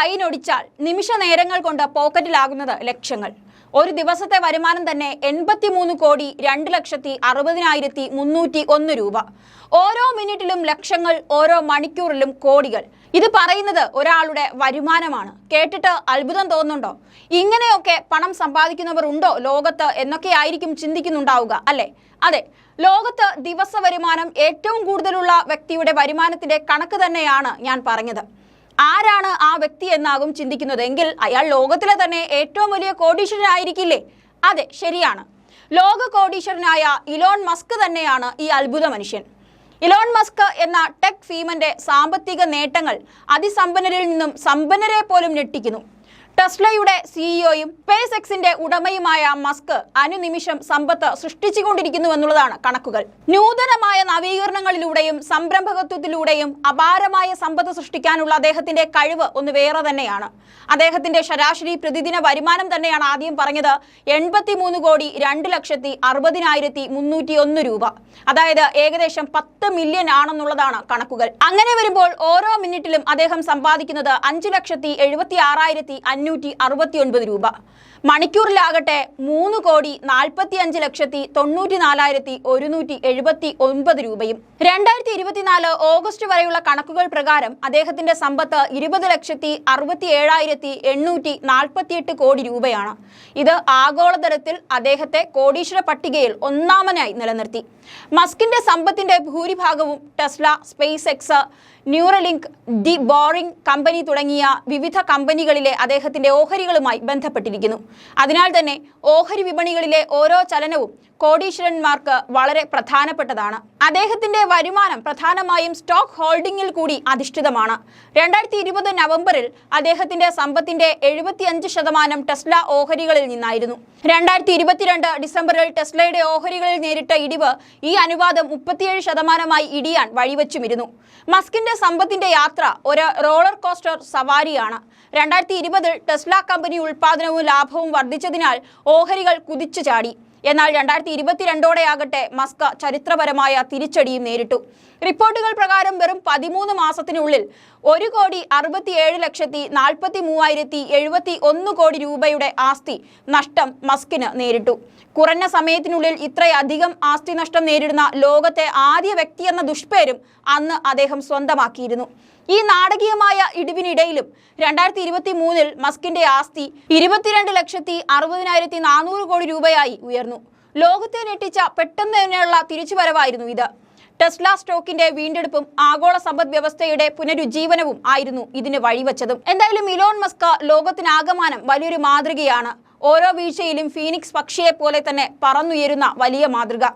കൈനൊടിച്ചാൽ നിമിഷ നേരങ്ങൾ കൊണ്ട് പോക്കറ്റിലാകുന്നത് ലക്ഷങ്ങൾ ഒരു ദിവസത്തെ വരുമാനം തന്നെ എൺപത്തിമൂന്ന് കോടി രണ്ട് ലക്ഷത്തി അറുപതിനായിരത്തി മുന്നൂറ്റി ഒന്ന് രൂപ. ഓരോ മിനിറ്റിലും ലക്ഷങ്ങൾ ഓരോ മണിക്കൂറിലും കോടികൾ. ഇത് പറയുന്നത് ഒരാളുടെ വരുമാനമാണ്. കേട്ടിട്ട് അത്ഭുതം തോന്നുന്നുണ്ടോ? ഇങ്ങനെയൊക്കെ പണം സമ്പാദിക്കുന്നവർ ഉണ്ടോ ലോകത്ത് എന്നൊക്കെ ആയിരിക്കും ചിന്തിക്കുന്നുണ്ടാവുക അല്ലെ? അതെ ലോകത്ത് ദിവസ വരുമാനം ഏറ്റവും കൂടുതലുള്ള വ്യക്തിയുടെ വരുമാനത്തിന്റെ കണക്ക് തന്നെയാണ് ഞാൻ പറഞ്ഞത്. ആരാണ് ആ വ്യക്തി എന്നാകും ചിന്തിക്കുന്നത്? എങ്കിൽ അയാൾ ലോകത്തിലെ തന്നെ ഏറ്റവും വലിയ കോടീശ്വരനായിരിക്കില്ലേ? അതെ ശരിയാണ്. ലോക കോടീശ്വരനായ ഇലോൺ മസ്ക് തന്നെയാണ് ഈ അത്ഭുത മനുഷ്യൻ. ഇലോൺ മസ്ക് എന്ന ടെക് ഫീമന്റെ സാമ്പത്തിക നേട്ടങ്ങൾ അതിസമ്പന്നരിൽ നിന്നും സമ്പന്നരെ പോലും ഞെട്ടിക്കുന്നു. ടെസ്ലയുടെ സിഇഒയും സ്പേസ് എക്സിന്റെ ഉടമയുമായ മസ്ക് അനുനിമിഷം സമ്പത്ത് സൃഷ്ടിച്ചുകൊണ്ടിരിക്കുന്നു എന്നുള്ളതാണ് കണക്കുകൾ. നൂതനമായ നവീകരണങ്ങളിലൂടെയും സംരംഭകത്വത്തിലൂടെയും അപാരമായ സമ്പത്ത് സൃഷ്ടിക്കാനുള്ള അദ്ദേഹത്തിന്റെ കഴിവ് ഒന്ന് വേറെ തന്നെയാണ്. അദ്ദേഹത്തിന്റെ ശരാശരി പ്രതിദിന വരുമാനം തന്നെയാണ് ആദ്യം പറഞ്ഞത് എൺപത്തിമൂന്ന് കോടി രണ്ട് ലക്ഷത്തി അറുപതിനായിരത്തി മുന്നൂറ്റി ഒന്ന് രൂപ. അതായത് ഏകദേശം പത്ത് മില്യൺ ആണെന്നുള്ളതാണ് കണക്കുകൾ. അങ്ങനെ വരുമ്പോൾ ഓരോ മിനിറ്റിലും അദ്ദേഹം സമ്പാദിക്കുന്നത് അഞ്ച് ലക്ഷത്തി എഴുപത്തി ആറായിരത്തി അഞ്ഞൂറ്റി അറുപത്തി ഒൻപത് രൂപ. മണിക്കൂറിലാകട്ടെ മൂന്ന് കോടി നാൽപ്പത്തി അഞ്ച് ലക്ഷത്തി തൊണ്ണൂറ്റി നാലായിരത്തി ഒരുന്നൂറ്റി എഴുപത്തി ഒൻപത് രൂപയും. രണ്ടായിരത്തി ഇരുപത്തിനാല് ഓഗസ്റ്റ് വരെയുള്ള കണക്കുകൾ പ്രകാരം അദ്ദേഹത്തിന്റെ സമ്പത്ത് ഇരുപത് ലക്ഷത്തി അറുപത്തി ഏഴായിരത്തി എണ്ണൂറ്റി നാൽപ്പത്തിയെട്ട് കോടി രൂപയാണ്. ഇത് ആഗോളതലത്തിൽ അദ്ദേഹത്തെ കോടീശ്വര പട്ടികയിൽ ഒന്നാമനായി നിലനിർത്തി. മസ്കിന്റെ സമ്പത്തിന്റെ ഭൂരിഭാഗവും Tesla SpaceX Neuralink the boring company തുടങ്ങിയ വിവിധ കമ്പനികളിലെ അദ്ദേഹത്തിന്റെ ഓഹരികളുമായി ബന്ധപ്പെട്ടിരിക്കുന്നു. അതിനാൽ തന്നെ ഓഹരി വിപണികളിലെ ഓരോ ചലനവും കോടീശ്വരന്മാർക്ക് വളരെ പ്രധാനപ്പെട്ടതാണ്. അദ്ദേഹത്തിന്റെ വരുമാനം പ്രധാനമായും സ്റ്റോക്ക് ഹോൾഡിംഗിൽ കൂടി അധിഷ്ഠിതമാണ്. രണ്ടായിരത്തി ഇരുപത് നവംബറിൽ അദ്ദേഹത്തിന്റെ സമ്പത്തിന്റെ എഴുപത്തിയഞ്ച് ശതമാനം ടെസ്ല ഓഹരികളിൽ നിന്നായിരുന്നു. രണ്ടായിരത്തി ഇരുപത്തിരണ്ട് ഡിസംബറിൽ ടെസ്ലയുടെ ഓഹരികളിൽ നേരിട്ട ഇടിവ് ഈ അനുപാതം മുപ്പത്തിയേഴ് ശതമാനമായി ഇടിയാൻ വഴിവെച്ചുമിരുന്നു. മസ്കിന്റെ സമ്പത്തിന്റെ യാത്ര ഒരു റോളർ കോസ്റ്റർ സവാരിയാണ്. രണ്ടായിരത്തി ഇരുപതിൽ ടെസ്ല കമ്പനി ഉൽപാദനവും ലാഭവും വർദ്ധിച്ചതിനാൽ ഓഹരികൾ കുതിച്ചു ചാടി എന്നാൽ രണ്ടായിരത്തി ഇരുപത്തിരണ്ടോടെയാകട്ടെ മസ്ക ചരിത്രപരമായ തിരിച്ചടിയും നേരിട്ടു. റിപ്പോർട്ടുകൾ പ്രകാരം വെറും പതിമൂന്ന് മാസത്തിനുള്ളിൽ ഒരു കോടി അറുപത്തിയേഴ് ലക്ഷത്തി നാൽപ്പത്തി മൂവായിരത്തി എഴുപത്തി ഒന്ന് കോടി രൂപയുടെ ആസ്തി നഷ്ടം മസ്കിന് നേരിട്ടു. കുറഞ്ഞ സമയത്തിനുള്ളിൽ ഇത്രയധികം ആസ്തി നഷ്ടം നേരിടുന്ന ലോകത്തെ ആദ്യ വ്യക്തി എന്ന ദുഷ്പേരും അന്ന് അദ്ദേഹം സ്വന്തമാക്കിയിരുന്നു. ഈ നാടകീയമായ ഇടിവിനിടയിലും രണ്ടായിരത്തി ഇരുപത്തി മൂന്നിൽ മസ്കിന്റെ ആസ്തി ഇരുപത്തിരണ്ട് ലക്ഷത്തി അറുപതിനായിരത്തി നാനൂറ് കോടി രൂപയായി ഉയർന്നു. ലോകത്തെ ഞെട്ടിച്ച പെട്ടെന്ന് തന്നെയുള്ള തിരിച്ചുവരവായിരുന്നു ഇത്. ടെസ്ല സ്റ്റോക്കിന്റെ വീണ്ടെടുപ്പും ആഗോള സമ്പദ് വ്യവസ്ഥയുടെ പുനരുജ്ജീവനവും ആയിരുന്നു ഇതിന് വഴിവച്ചതും. എന്തായാലും ഇലോൺ മസ്ക ലോകത്തിനാകമാനം വലിയൊരു മാതൃകയാണ്. ഓരോ വീഴ്ചയിലും ഫീനിക്സ് പക്ഷിയെ പോലെ തന്നെ പറന്നുയരുന്ന വലിയ മാതൃക.